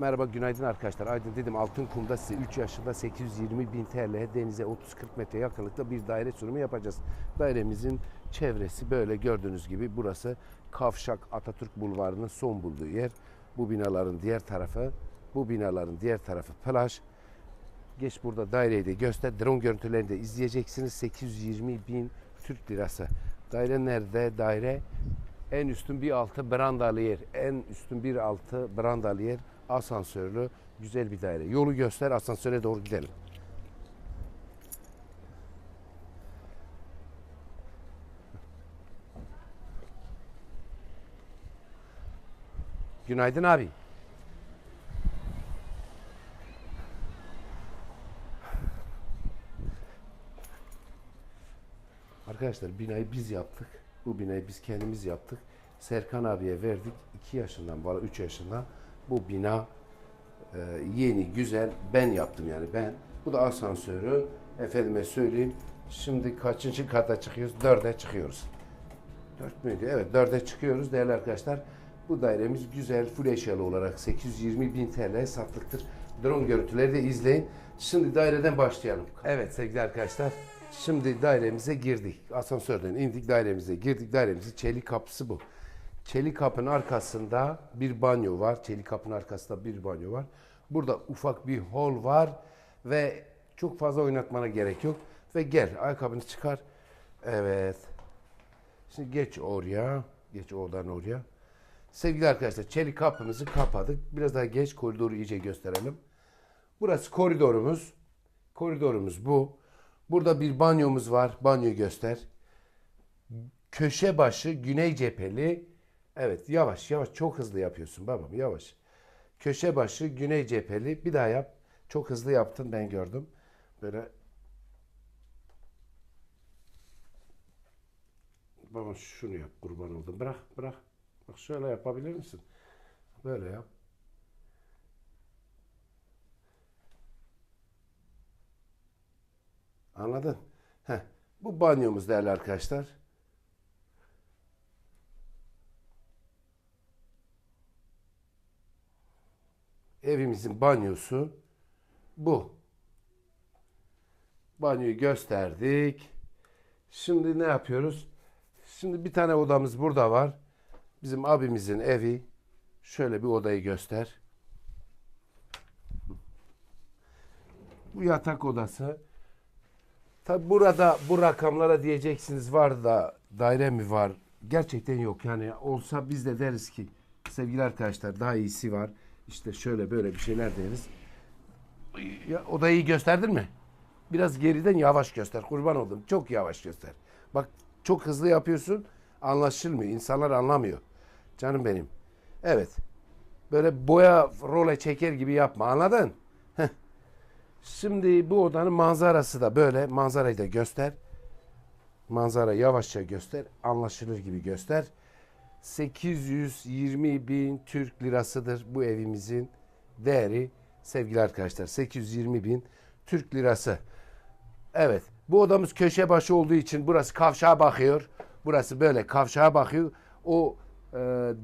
Merhaba günaydın arkadaşlar. Aydın dedim Altın Kum'da size 3 yaşında 820 bin TL denize 30-40 metre yakınlıkta bir daire sunumu yapacağız. Dairemizin çevresi böyle gördüğünüz gibi burası Kavşak Atatürk Bulvarı'nın son bulduğu yer. Bu binaların diğer tarafı, bu binaların diğer tarafı plaj. Geç burada daireyi de göster. Drone görüntülerini de izleyeceksiniz. 820 bin Türk lirası. Daire nerede? Daire en üstün bir altı brandalı yer. En üstün bir altı brandalı yer. Asansörlü güzel bir daire. Yolu göster asansöre doğru gidelim. Günaydın abi. Arkadaşlar binayı biz yaptık. Bu binayı biz kendimiz yaptık. Serkan abiye verdik. 2 yaşından bana 3 yaşından bu bina e, yeni, güzel. Ben yaptım yani ben. Bu da asansörü. Efendime söyleyeyim. Şimdi kaçıncı kata çıkıyoruz? Dörde çıkıyoruz. Dört müydü? Evet dörde çıkıyoruz değerli arkadaşlar. Bu dairemiz güzel full eşyalı olarak 820 bin TL satlıktır. Drone görüntüleri de izleyin. Şimdi daireden başlayalım. Evet sevgili arkadaşlar. Şimdi dairemize girdik. Asansörden indik dairemize girdik. Dairemizin çelik kapısı bu. Çelik kapının arkasında bir banyo var. Çelik kapının arkasında bir banyo var. Burada ufak bir hol var ve çok fazla oynatmana gerek yok. Ve gel ayakkabını çıkar. Evet. Şimdi geç oraya. Geç oradan oraya. Sevgili arkadaşlar çelik kapımızı kapadık. Biraz daha geç koridoru iyice gösterelim. Burası koridorumuz. Koridorumuz bu. Burada bir banyomuz var. Banyoyu göster. Köşe başı güney cepheli. Evet yavaş yavaş çok hızlı yapıyorsun babam yavaş. Köşe başı güney cepheli. Bir daha yap. Çok hızlı yaptın ben gördüm. Böyle Baba şunu yap kurban oldum. Bırak bırak. Bak şöyle yapabilir misin? Böyle yap. Anladın? Heh. Bu banyomuz değerli arkadaşlar. Evimizin banyosu bu. Banyoyu gösterdik. Şimdi ne yapıyoruz? Şimdi bir tane odamız burada var. Bizim abimizin evi. Şöyle bir odayı göster. Bu yatak odası. Tabi burada bu rakamlara diyeceksiniz var da daire mi var? Gerçekten yok. Yani olsa biz de deriz ki sevgili arkadaşlar daha iyisi var. İşte şöyle böyle bir şeyler deriz. Ya, odayı gösterdin mi? Biraz geriden yavaş göster. Kurban oldum. Çok yavaş göster. Bak çok hızlı yapıyorsun. Anlaşılmıyor. İnsanlar anlamıyor. Canım benim. Evet. Böyle boya role çeker gibi yapma. Anladın? Heh. Şimdi bu odanın manzarası da böyle. Manzarayı da göster. Manzara yavaşça göster. Anlaşılır gibi göster. 820 bin Türk lirasıdır bu evimizin değeri sevgili arkadaşlar. 820 bin Türk lirası. Evet. Bu odamız köşe başı olduğu için burası kavşağa bakıyor. Burası böyle kavşağa bakıyor. O e,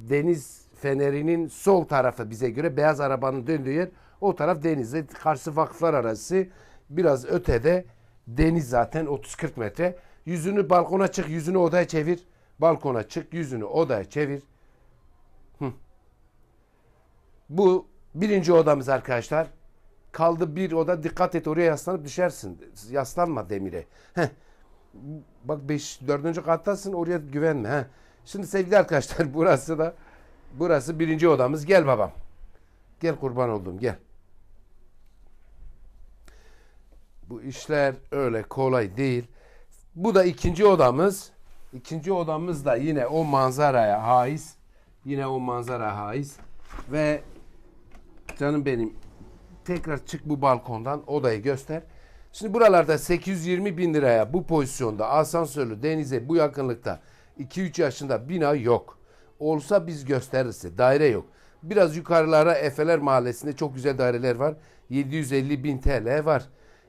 deniz fenerinin sol tarafı bize göre beyaz arabanın döndüğü yer o taraf denizde karşı vakıflar arası biraz ötede deniz zaten 30-40 metre. Yüzünü balkona çık, yüzünü odaya çevir. Balkona çık, yüzünü odaya çevir. Hı. Bu birinci odamız arkadaşlar. Kaldı bir oda dikkat et oraya yaslanıp düşersin. Yaslanma demire. Heh. Bak 5 4. kattasın oraya güvenme. Heh. Şimdi sevgili arkadaşlar burası da burası birinci odamız. Gel babam. Gel kurban oldum gel. Bu işler öyle kolay değil. Bu da ikinci odamız. İkinci odamız da yine o manzaraya haiz. Yine o manzara haiz. Ve canım benim tekrar çık bu balkondan odayı göster. Şimdi buralarda 820 bin liraya bu pozisyonda asansörlü denize bu yakınlıkta 2-3 yaşında bina yok. Olsa biz gösterirse daire yok. Biraz yukarılara Efeler Mahallesi'nde çok güzel daireler var. 750 bin TL var.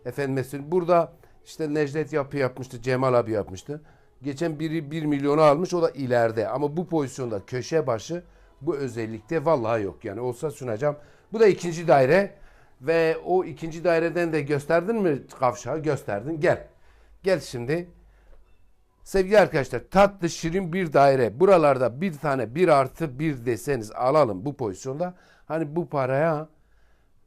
Efendim mesela burada işte Necdet yapı yapmıştı, Cemal abi yapmıştı. Geçen biri 1 milyonu almış o da ileride. Ama bu pozisyonda köşe başı bu özellikte vallahi yok. Yani olsa sunacağım. Bu da ikinci daire. Ve o ikinci daireden de gösterdin mi kavşağı? Gösterdin. Gel. Gel şimdi. Sevgili arkadaşlar tatlı şirin bir daire. Buralarda bir tane bir artı bir deseniz alalım bu pozisyonda. Hani bu paraya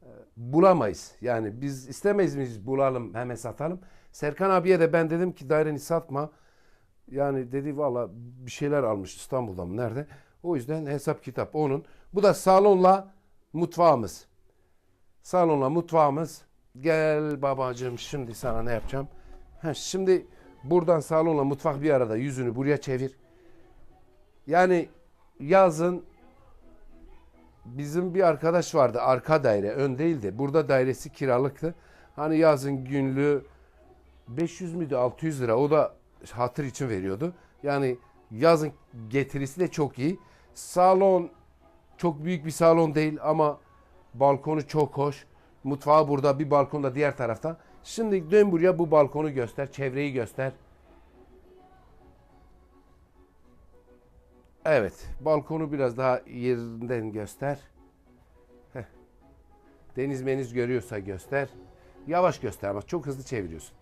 e, bulamayız. Yani biz istemeyiz miyiz bulalım hemen satalım. Serkan abiye de ben dedim ki daireni satma. Yani dedi valla bir şeyler almış İstanbul'da mı nerede? O yüzden hesap kitap onun. Bu da salonla mutfağımız. Salonla mutfağımız. Gel babacığım şimdi sana ne yapacağım? Ha, şimdi buradan salonla mutfak bir arada yüzünü buraya çevir. Yani yazın bizim bir arkadaş vardı arka daire ön değildi. Burada dairesi kiralıktı. Hani yazın günlüğü 500 müydü 600 lira o da hatır için veriyordu. Yani yazın getirisi de çok iyi. Salon çok büyük bir salon değil ama balkonu çok hoş. Mutfağı burada bir balkonda diğer tarafta. Şimdi dön buraya bu balkonu göster, çevreyi göster. Evet, balkonu biraz daha yerinden göster. Heh. Deniz meniz görüyorsa göster. Yavaş göster ama çok hızlı çeviriyorsun.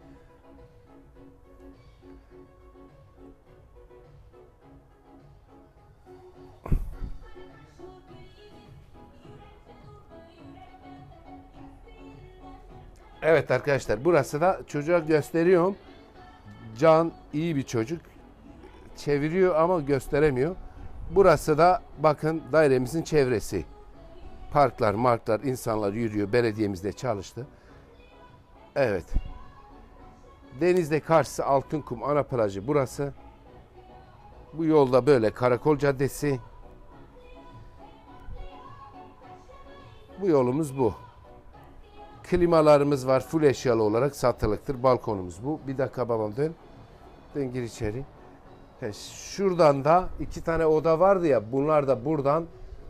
Evet arkadaşlar burası da çocuğa gösteriyorum. Can iyi bir çocuk. Çeviriyor ama gösteremiyor. Burası da bakın dairemizin çevresi. Parklar, marklar, insanlar yürüyor. Belediyemizde çalıştı. Evet. Denizde karşısı Altınkum ana plajı burası. Bu yolda böyle Karakol Caddesi. Bu yolumuz bu. Klimalarımız var. Full eşyalı olarak satılıktır. Balkonumuz bu. Bir dakika babam dön. Dön gir içeri. He, şuradan da iki tane oda vardı ya. Bunlar da buradan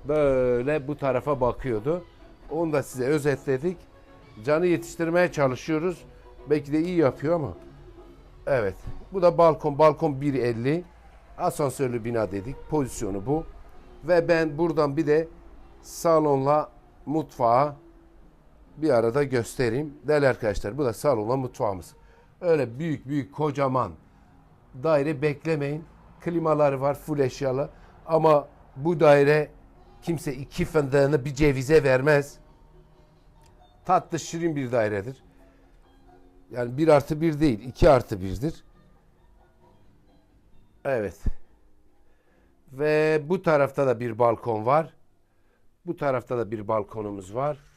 böyle bu tarafa bakıyordu. Onu da size özetledik. Canı yetiştirmeye çalışıyoruz. Belki de iyi yapıyor ama. Evet. Bu da balkon. Balkon 1.50. Asansörlü bina dedik. Pozisyonu bu. Ve ben buradan bir de salonla mutfağa bir arada göstereyim. Değerli arkadaşlar bu da salonla mutfağımız. Öyle büyük büyük kocaman daire beklemeyin. Klimaları var full eşyalı. Ama bu daire kimse iki fındığını bir cevize vermez. Tatlı şirin bir dairedir. Yani bir artı bir değil, iki artı birdir. Evet. Ve bu tarafta da bir balkon var. Bu tarafta da bir balkonumuz var.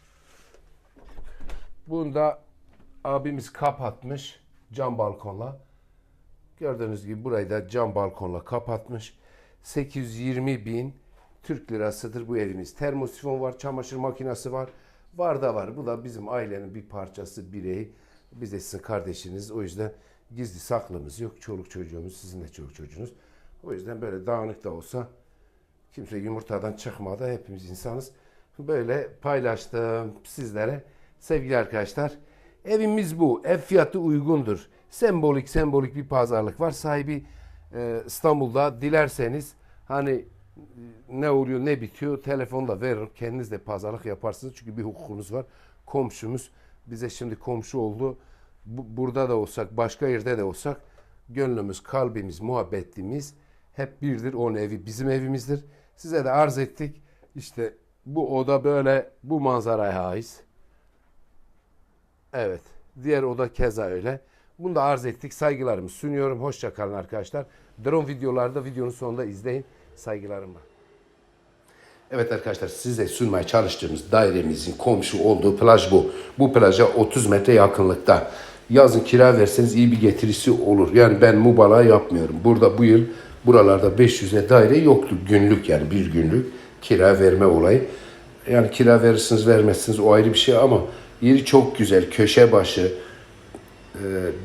Bunda abimiz kapatmış cam balkonla. Gördüğünüz gibi burayı da cam balkonla kapatmış. 820 bin Türk lirasıdır bu evimiz. Termosifon var, çamaşır makinesi var. Var da var. Bu da bizim ailenin bir parçası, bireyi. Biz de sizin kardeşiniz. O yüzden gizli saklımız yok. Çoluk çocuğumuz, sizin de çoluk çocuğunuz. O yüzden böyle dağınık da olsa kimse yumurtadan çıkmadı. Hepimiz insanız. Böyle paylaştım sizlere. Sevgili arkadaşlar, evimiz bu. Ev fiyatı uygundur. Sembolik sembolik bir pazarlık var. Sahibi e, İstanbul'da. Dilerseniz hani e, ne oluyor ne bitiyor telefonda verir. Kendiniz de pazarlık yaparsınız. Çünkü bir hukukunuz var. Komşumuz bize şimdi komşu oldu. Bu- burada da olsak başka yerde de olsak gönlümüz, kalbimiz, muhabbetimiz hep birdir. Onun evi bizim evimizdir. Size de arz ettik. İşte bu oda böyle bu manzaraya haiz. Evet. Diğer oda keza öyle. Bunu da arz ettik. Saygılarımı sunuyorum. Hoşça kalın arkadaşlar. Drone videolarda videonun sonunda izleyin. Saygılarımla. Evet arkadaşlar size sunmaya çalıştığımız dairemizin komşu olduğu plaj bu. Bu plaja 30 metre yakınlıkta. Yazın kira verseniz iyi bir getirisi olur. Yani ben mubalağa yapmıyorum. Burada bu yıl buralarda 500'e daire yoktu. Günlük yani bir günlük kira verme olayı. Yani kira verirsiniz vermezsiniz o ayrı bir şey ama yeri çok güzel. Köşe başı, e,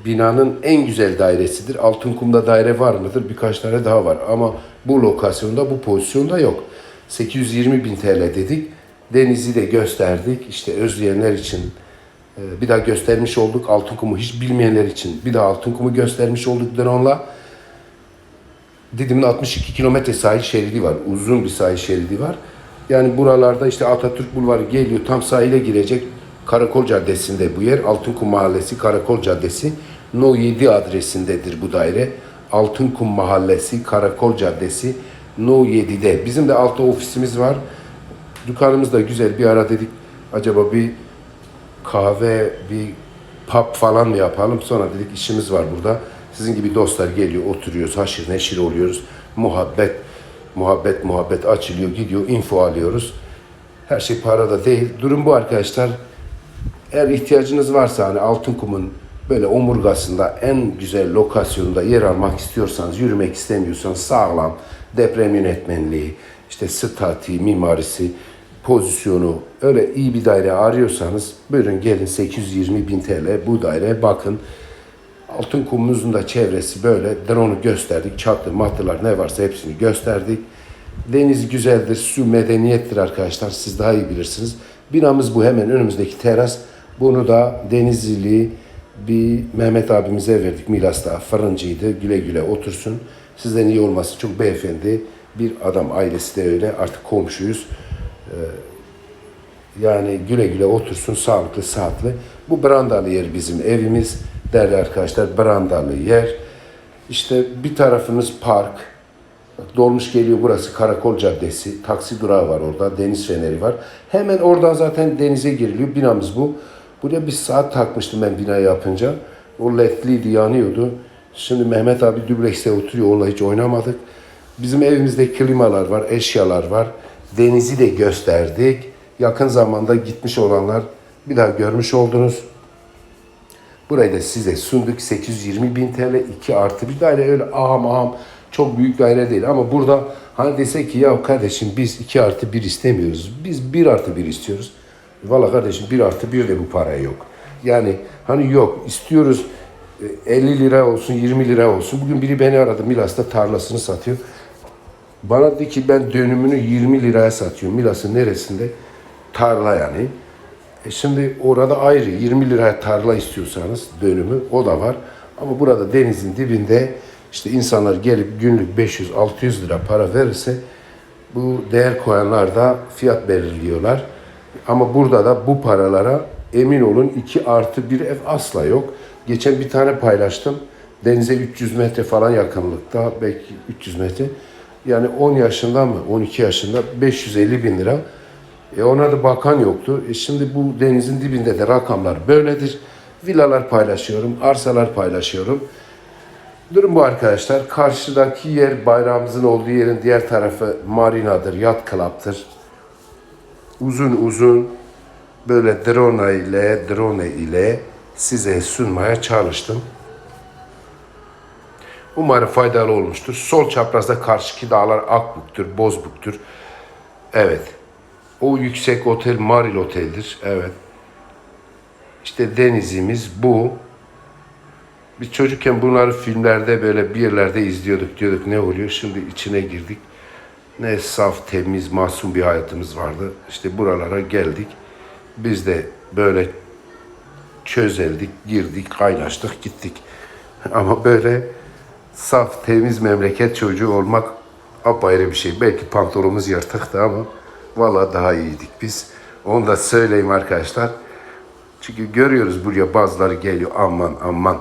binanın en güzel dairesidir. Altınkum'da daire var mıdır? Birkaç tane daha var ama bu lokasyonda, bu pozisyonda yok. 820 bin TL dedik. Denizi de gösterdik. İşte özleyenler için e, bir daha göstermiş olduk. Altınkum'u hiç bilmeyenler için bir daha Altınkum'u göstermiş olduk drone'la. Didim'in 62 kilometre sahil şeridi var. Uzun bir sahil şeridi var. Yani buralarda işte Atatürk Bulvarı geliyor tam sahile girecek. Karakol Caddesi'nde bu yer. Altınkum Mahallesi Karakol Caddesi. No 7 adresindedir bu daire. Altınkum Mahallesi Karakol Caddesi No 7'de. Bizim de altta ofisimiz var. Dükkanımız da güzel. Bir ara dedik acaba bir kahve, bir pub falan mı yapalım? Sonra dedik işimiz var burada. Sizin gibi dostlar geliyor, oturuyoruz, haşir neşir oluyoruz. Muhabbet, muhabbet, muhabbet açılıyor, gidiyor, info alıyoruz. Her şey parada değil. Durum bu arkadaşlar. Eğer ihtiyacınız varsa hani Altınkum'un böyle omurgasında en güzel lokasyonda yer almak istiyorsanız, yürümek istemiyorsanız sağlam, deprem yönetmenliği, işte stati, mimarisi, pozisyonu öyle iyi bir daire arıyorsanız buyurun gelin 820 bin TL bu daireye bakın. Altın kumumuzun da çevresi böyle. Drone'u gösterdik. Çatı, matlılar ne varsa hepsini gösterdik. Deniz güzeldir, su medeniyettir arkadaşlar. Siz daha iyi bilirsiniz. Binamız bu hemen önümüzdeki teras. Bunu da Denizlili bir Mehmet abimize verdik Milas'ta. Fırıncıydı. Güle güle otursun. Sizden iyi olması çok beyefendi. Bir adam ailesi de öyle. Artık komşuyuz. Yani güle güle otursun sağlıklı, sıhhatli. Bu brandalı yer bizim evimiz. Değerli arkadaşlar brandalı yer. İşte bir tarafımız park. Dolmuş geliyor burası Karakol Caddesi. Taksi durağı var orada. Deniz feneri var. Hemen oradan zaten denize giriliyor. Binamız bu. Buraya bir saat takmıştım ben binayı yapınca. O ledliydi yanıyordu. Şimdi Mehmet abi dublekste oturuyor. Onunla hiç oynamadık. Bizim evimizde klimalar var, eşyalar var. Denizi de gösterdik. Yakın zamanda gitmiş olanlar bir daha görmüş oldunuz. Burayı da size sunduk. 820 bin TL 2 artı bir daire öyle aham aham çok büyük daire değil. Ama burada hani desek ki ya kardeşim biz 2 artı 1 istemiyoruz. Biz 1 artı 1 istiyoruz. Valla kardeşim 1 artı 1 de bu paraya yok. Yani hani yok istiyoruz e, 50 lira olsun 20 lira olsun. Bugün biri beni aradı Milas'ta tarlasını satıyor. Bana dedi ki ben dönümünü 20 liraya satıyorum. Milas'ın neresinde? Tarla yani. E şimdi orada ayrı 20 liraya tarla istiyorsanız dönümü o da var. Ama burada denizin dibinde işte insanlar gelip günlük 500-600 lira para verirse bu değer koyanlar da fiyat belirliyorlar. Ama burada da bu paralara emin olun 2 artı bir ev asla yok. Geçen bir tane paylaştım. Denize 300 metre falan yakınlıkta belki 300 metre. Yani 10 yaşında mı 12 yaşında 550 bin lira. E ona da bakan yoktu. E şimdi bu denizin dibinde de rakamlar böyledir. Villalar paylaşıyorum, arsalar paylaşıyorum. Durum bu arkadaşlar. Karşıdaki yer bayrağımızın olduğu yerin diğer tarafı marinadır, yat club'tır. Uzun uzun böyle drone ile drone ile size sunmaya çalıştım. Umarım faydalı olmuştur. Sol çaprazda karşıki dağlar Akbuk'tur, Bozbuk'tur. Evet. O yüksek otel Maril Otel'dir. Evet. İşte denizimiz bu. Biz çocukken bunları filmlerde böyle bir yerlerde izliyorduk. Diyorduk ne oluyor? Şimdi içine girdik. Ne saf, temiz, masum bir hayatımız vardı. İşte buralara geldik. Biz de böyle çözeldik, girdik, kaynaştık, gittik. Ama böyle saf, temiz memleket çocuğu olmak apayrı bir şey. Belki pantolonumuz yırtıktı ama valla daha iyiydik biz. Onu da söyleyeyim arkadaşlar. Çünkü görüyoruz buraya bazıları geliyor aman aman.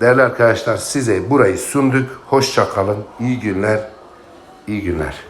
Değerli arkadaşlar size burayı sunduk. Hoşça kalın. İyi günler. İyi günler.